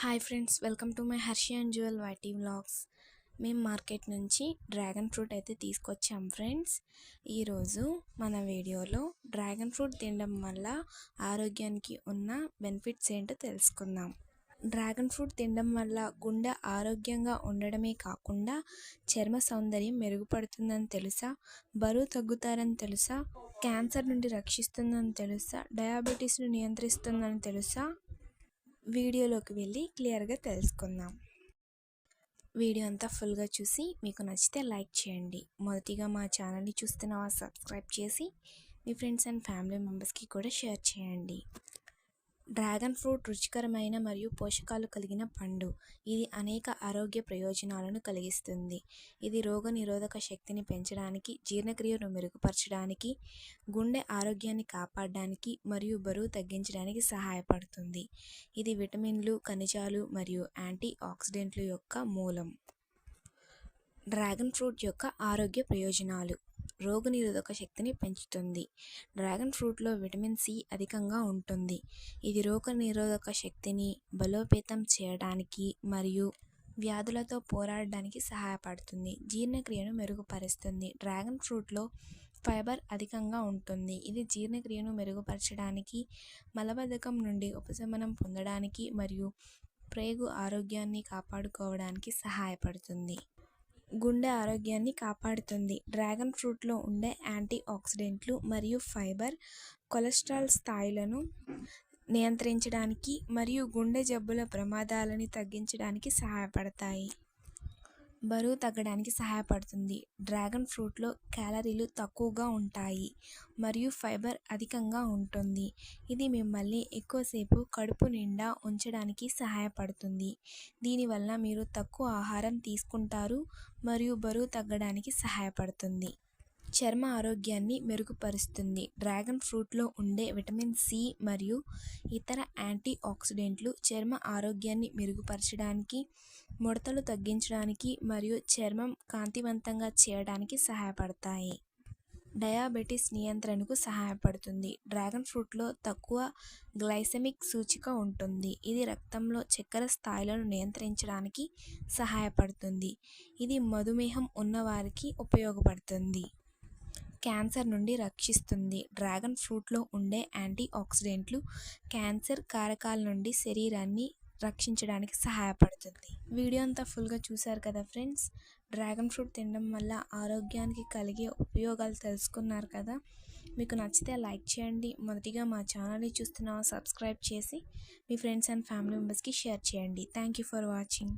Hi friends welcome to my Harshi and Jewel YT vlogs. మేము market నుంచి dragon fruit అయితే తీసుకొచ్చాం friends. ఈరోజు మన వీడియోలో డ్రాగన్ ఫ్రూట్ తినడం వల్ల ఆరోగ్యానికి ఉన్న బెనిఫిట్స్ ఏంటో తెలుసుకుందాం. డ్రాగన్ ఫ్రూట్ తినడం వల్ల గుండె ఆరోగ్యంగా ఉండడమే కాకుండా చర్మ సౌందర్యం మెరుగుపడుతుందని తెలుసా? బరువు తగ్గుతారని తెలుసా? క్యాన్సర్ నుండి రక్షిస్తుందని తెలుసా? డయాబెటీస్ను నియంత్రిస్తుందని తెలుసా? వీడియోలోకి వెళ్ళి క్లియర్గా తెలుసుకుందాం. వీడియో అంతా ఫుల్గా చూసి మీకు నచ్చితే లైక్ చేయండి. మొదటిగా మా ఛానల్ని చూస్తున్న సబ్స్క్రైబ్ చేసి మీ ఫ్రెండ్స్ అండ్ ఫ్యామిలీ మెంబర్స్కి కూడా షేర్ చేయండి. డ్రాగన్ ఫ్రూట్ రుచికరమైన మరియు పోషకాలు కలిగిన పండు. ఇది అనేక ఆరోగ్య ప్రయోజనాలను కలిగిస్తుంది. ఇది రోగ నిరోధక శక్తిని పెంచడానికి జీర్ణక్రియను మెరుగుపరచడానికి గుండె ఆరోగ్యాన్ని కాపాడడానికి మరియు బరువు తగ్గించడానికి సహాయపడుతుంది. ఇది విటమిన్లు ఖనిజాలు మరియు యాంటీ ఆక్సిడెంట్లు యొక్క మూలం. డ్రాగన్ ఫ్రూట్ యొక్క ఆరోగ్య ప్రయోజనాలు. రోగనిరోధక శక్తిని పెంచుతుంది. డ్రాగన్ ఫ్రూట్లో విటమిన్ సి అధికంగా ఉంటుంది. ఇది రోగనిరోధక శక్తిని బలోపేతం చేయడానికి మరియు వ్యాధులతో పోరాడడానికి సహాయపడుతుంది. జీర్ణక్రియను మెరుగుపరుస్తుంది. డ్రాగన్ ఫ్రూట్లో ఫైబర్ అధికంగా ఉంటుంది. ఇది జీర్ణక్రియను మెరుగుపరచడానికి మలబద్ధకం నుండి ఉపశమనం పొందడానికి మరియు ప్రేగు ఆరోగ్యాన్ని కాపాడుకోవడానికి సహాయపడుతుంది. గుండె ఆరోగ్యాన్ని కాపాడుతుంది. డ్రాగన్ ఫ్రూట్లో ఉండే యాంటీ ఆక్సిడెంట్లు మరియు ఫైబర్ కొలెస్ట్రాల్ స్థాయిలను నియంత్రించడానికి మరియు గుండె జబ్బుల ప్రమాదాలని తగ్గించడానికి సహాయపడతాయి. బరువు తగ్గడానికి సహాయపడుతుంది. డ్రాగన్ ఫ్రూట్లో క్యాలరీలు తక్కువగా ఉంటాయి మరియు ఫైబర్ అధికంగా ఉంటుంది. ఇది మిమ్మల్ని ఎక్కువసేపు కడుపు నిండా ఉంచడానికి సహాయపడుతుంది. దీనివల్ల మీరు తక్కువ ఆహారం తీసుకుంటారు మరియు బరువు తగ్గడానికి సహాయపడుతుంది. చర్మ ఆరోగ్యాన్ని మెరుగుపరుస్తుంది. డ్రాగన్ ఫ్రూట్లో ఉండే విటమిన్ సి మరియు ఇతర యాంటీ ఆక్సిడెంట్లు చర్మ ఆరోగ్యాన్ని మెరుగుపరచడానికి ముడతలు తగ్గించడానికి మరియు చర్మం కాంతివంతంగా చేయడానికి సహాయపడతాయి. డయాబెటీస్ నియంత్రణకు సహాయపడుతుంది. డ్రాగన్ ఫ్రూట్లో తక్కువ గ్లైసెమిక్ సూచిక ఉంటుంది. ఇది రక్తంలో చక్కెర స్థాయిలను నియంత్రించడానికి సహాయపడుతుంది. ఇది మధుమేహం ఉన్నవారికి ఉపయోగపడుతుంది. క్యాన్సర్ నుండి రక్షిస్తుంది. డ్రాగన్ ఫ్రూట్లో ఉండే యాంటీ ఆక్సిడెంట్లు క్యాన్సర్ కారకాల నుండి శరీరాన్ని రక్షించడానికి సహాయపడుతుంది. వీడియో అంతా ఫుల్గా చూశారు కదా ఫ్రెండ్స్? డ్రాగన్ ఫ్రూట్ తినడం వల్ల ఆరోగ్యానికి కలిగే ఉపయోగాలు తెలుసుకున్నారు కదా? మీకు నచ్చితే లైక్ చేయండి. మొదటిగా మా ఛానల్ని చూస్తున్న సబ్స్క్రైబ్ చేసి మీ ఫ్రెండ్స్ అండ్ ఫ్యామిలీ మెంబర్స్కి షేర్ చేయండి. Thank you for watching.